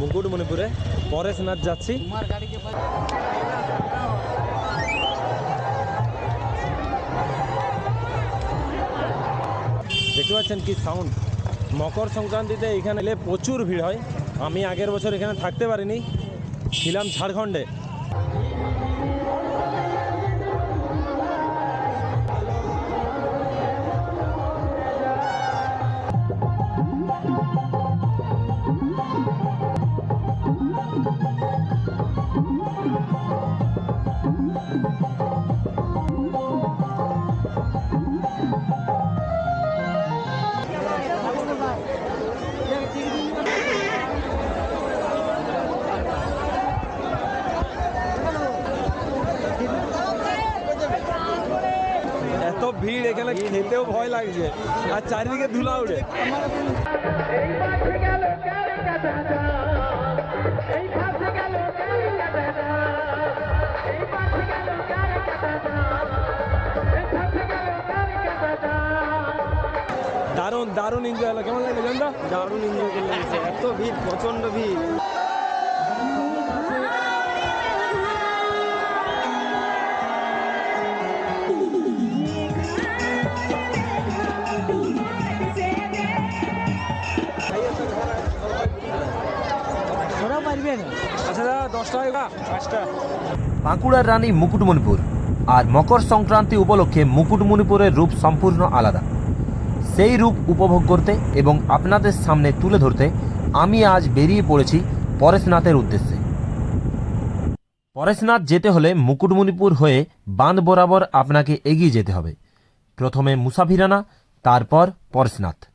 মুকুটমণিপুরে পরেশনাথ যাচ্ছি। দেখতে পাচ্ছেন কি সাউন্ড মকর সংক্রান্তিতে এখানে প্রচুর ভিড় হয়। আমি আগের বছর এখানে থাকতে পারিনি। ছিলাম ঝাড়খণ্ডে। ভিড় এখানে খেতেও ভয় লাগছে। আর চারিদিকে ধুলা উড়ে। দারুণ দারুণ এনজয় হলো। কেমন লাগল জানতো? দারুণ এনজয় করলে এত ভিড় প্রচণ্ড ভিড়। বাঁকুড়ার রানী মুকুটমণিপুর আর মকর সংক্রান্তি উপলক্ষে মুকুটমণিপুরের রূপ সম্পূর্ণ আলাদা। সেই রূপ উপভোগ করতে এবং আপনাদের সামনে তুলে ধরতে আমি আজ বেরিয়ে পড়েছি পরেশনাথের উদ্দেশ্যে। পরেশনাথ যেতে হলে মুকুটমণিপুর হয়ে বাঁধ বরাবর আপনাকে এগিয়ে যেতে হবে। প্রথমে মুসাফিরানা, তারপর পরেশনাথ।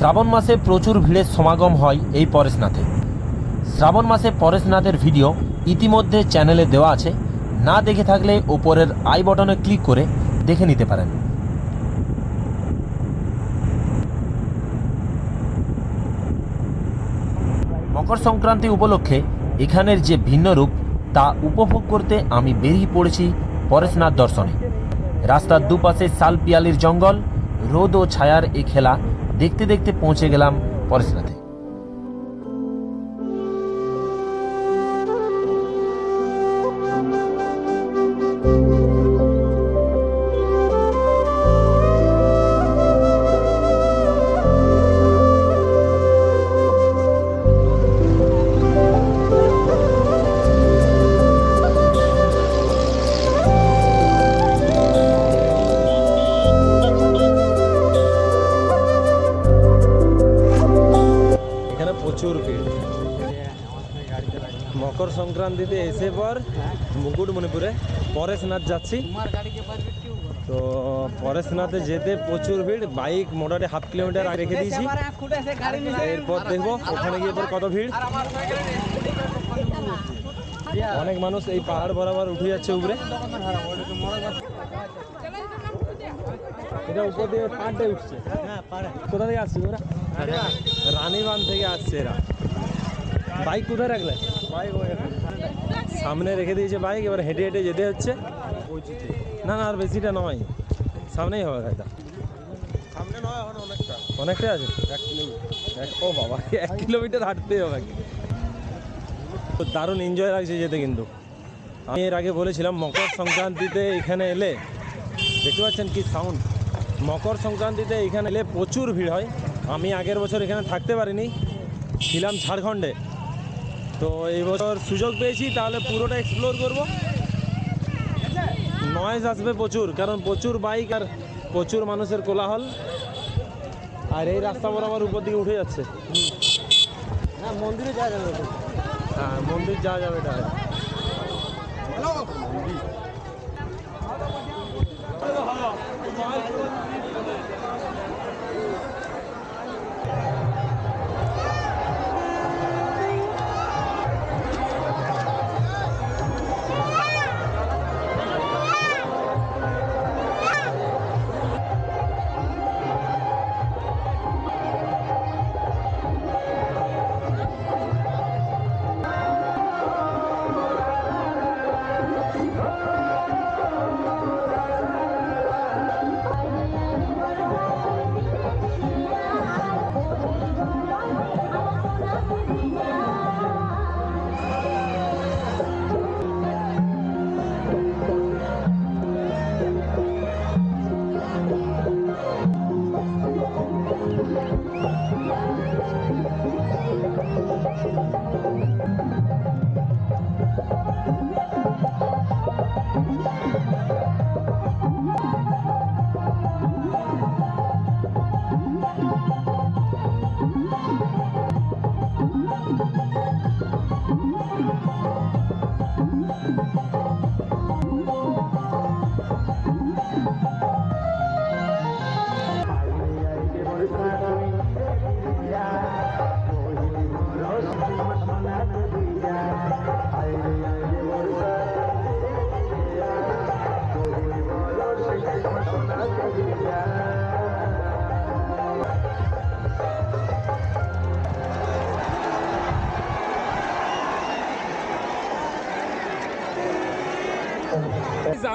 শ্রাবণ মাসে প্রচুর ভিড়ের সমাগম হয় এই পরেশনাথে। শ্রাবণ মাসে পরেশনাথের ভিডিও ইতিমধ্যে চ্যানেলে দেওয়া আছে। না দেখে থাকলে ওপরের আই বটনে ক্লিক করে দেখে নিতে পারেন। মকর সংক্রান্তি উপলক্ষে এখানের যে ভিন্ন রূপ, তা উপভোগ করতে আমি বেরিয়ে পড়েছি পরেশনাথ দর্শনে। রাস্তার দুপাশে শাল পিয়ালির জঙ্গল, রোদ ও ছায়ার এ খেলা দেখতে দেখতে পৌঁছে গেলাম পরেশনাথে। মকর সংক্রান্তিতে এসে পর মুকুটমণিপুরে পরেশনাথ যাচ্ছি। তো পরেশনাথে যেতে প্রচুর ভিড়, বাইক, মোটামুটি হাফ কিলোমিটার রেখে দিয়েছি। এরপর দেখব ওখানে গিয়ে পর কত ভিড়। অনেক মানুষ এই পাহাড় বরাবর উঠে যাচ্ছে উপরে। এটা উপর দিয়ে পাহাড়টাই উঠছে। কোথা থেকে আসছে ওরা? রানীবান থেকে আসছে এরা। বাইক কোথায় রাখলে? সামনে রেখে দিয়েছে বাইক এবার হেঁটে হেঁটে যেতে হচ্ছে। না না আর বেশিটা নয়। সামনেই হবে গাড়িটা সামনে নয় এখন অনেকটা। অনেকটাই আছে? এক কিলোমিটার ও বাবা এক কিলোমিটার হাঁটতেই হবে তো দারুণ এনজয় লাগছে যেতে কিন্তু। আমি এর আগে বলেছিলাম মকর সংক্রান্তিতে এখানে এলে দেখতে পাচ্ছেন কি সাউন্ড মকর সংক্রান্তিতে এখানে এলে প্রচুর ভিড় হয়। আমি আগের বছর এখানে থাকতে পারিনি। ছিলাম ঝাড়খণ্ডে। তো এই বছর সুযোগ পেয়েছি তাহলে পুরোটা এক্সপ্লোর করব। নয়েজ আসবে প্রচুর কারণ প্রচুর বাইক আর প্রচুর মানুষের কোলাহল। আর এই রাস্তা বরাবর উপর দিকে উঠে যাচ্ছে। হ্যাঁ মন্দিরে যাওয়া যাবে হ্যাঁ মন্দির যাওয়া যাবে এটা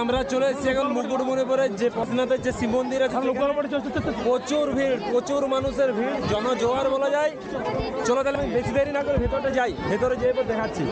আমরা চলে এসেছি এখন মুকুটমণিপুরের যে পথনাথের যে শিব মন্দির আছে প্রচুর ভিড়, প্রচুর মানুষের ভিড়, জনজোয়ার বলা যায়। চলো তাহলে আমি বেশি দেরি না করে ভেতরটা যাই, ভেতরে যেয়ে দেখাচ্ছি।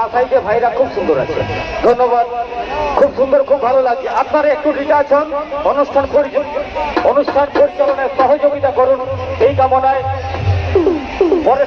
ভাই বা সাইডে ভাইরা খুব সুন্দর আছে। ধন্যবাদ। খুব সুন্দর, খুব ভালো লাগছে আপনারা একটু আছেন অনুষ্ঠান পরি- অনুষ্ঠান পরিচালনায় সহযোগিতা করুন এই কামনায়। পরে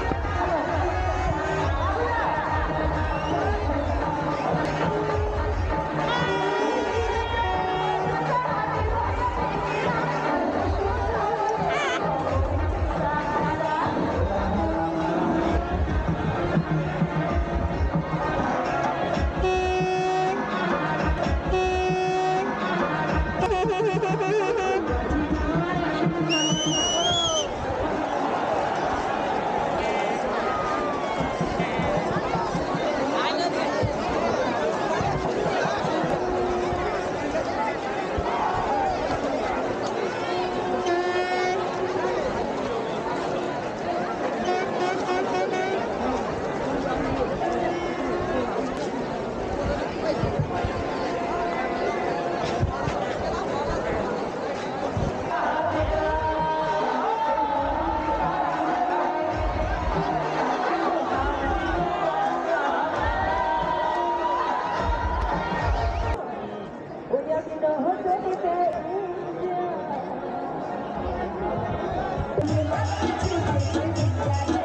দারুণ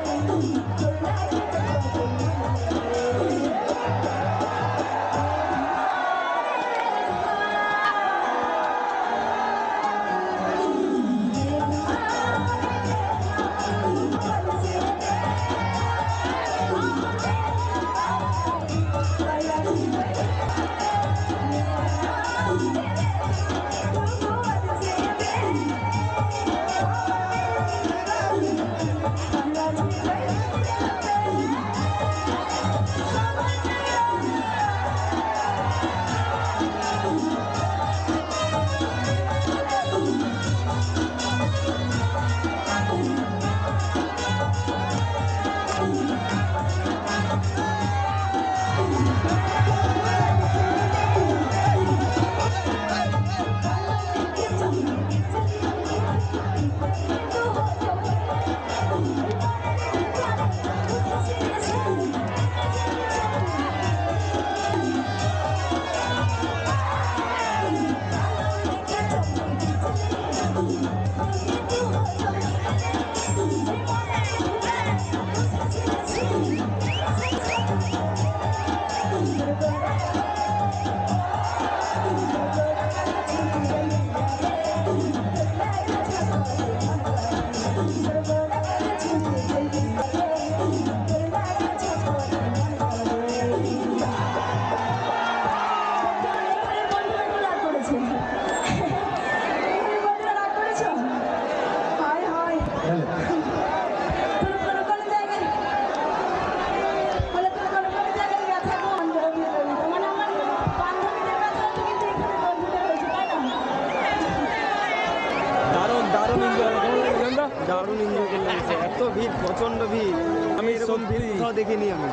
ভিড়। কোথাও দেখিনি আমি।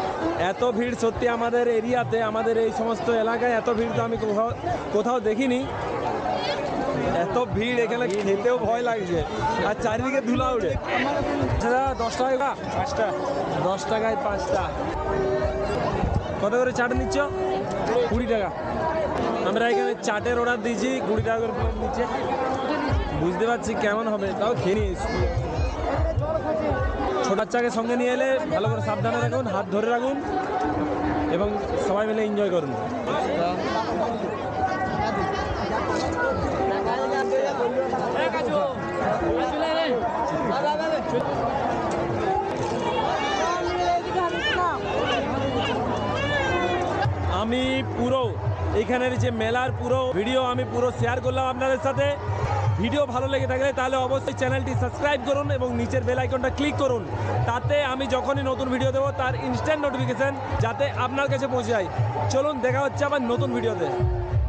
এত ভিড় সত্যি আমাদের এরিয়াতে আমাদের এই সমস্ত এলাকায় এত ভিড় তো আমি কোথাও কোথাও দেখিনি। এত ভিড় এখানে খেতেও ভয় লাগছে। আর চারিদিকে ধুলা উড়ে। দাদা দশ টাকায় বা পাঁচটা। দশ টাকায় পাঁচটা। কত করে চাট নিচ্ছ? কুড়ি টাকা। আমরা এখানে চাটের অর্ডার দিয়েছি কুড়ি টাকা করে প্লেট নিচ্ছে। বুঝতে পারছি কেমন হবে তাও খেয়ে নিয়ে এসছি। ছোট বাচ্চাকে সঙ্গে নিয়ে এলে ভালো করে সাবধানে রাখুন, হাত ধরে রাখুন এবং সবাই মিলে এনজয় করুন। আমি পুরো, এখানের যে মেলার পুরো ভিডিও আমি পুরো শেয়ার করলাম আপনাদের সাথে। ভিডিও ভালো লেগে থাকলে তাহলে অবশ্যই চ্যানেলটি সাবস্ক্রাইব করুন এবং নিচের বেল আইকনটা ক্লিক করুন। তাতে আমি যখনই নতুন ভিডিও দেবো, তার ইনস্ট্যান্ট নোটিফিকেশান যাতে আপনার কাছে পৌঁছে যায়। চলুন, দেখা হচ্ছে আবার নতুন ভিডিওতে।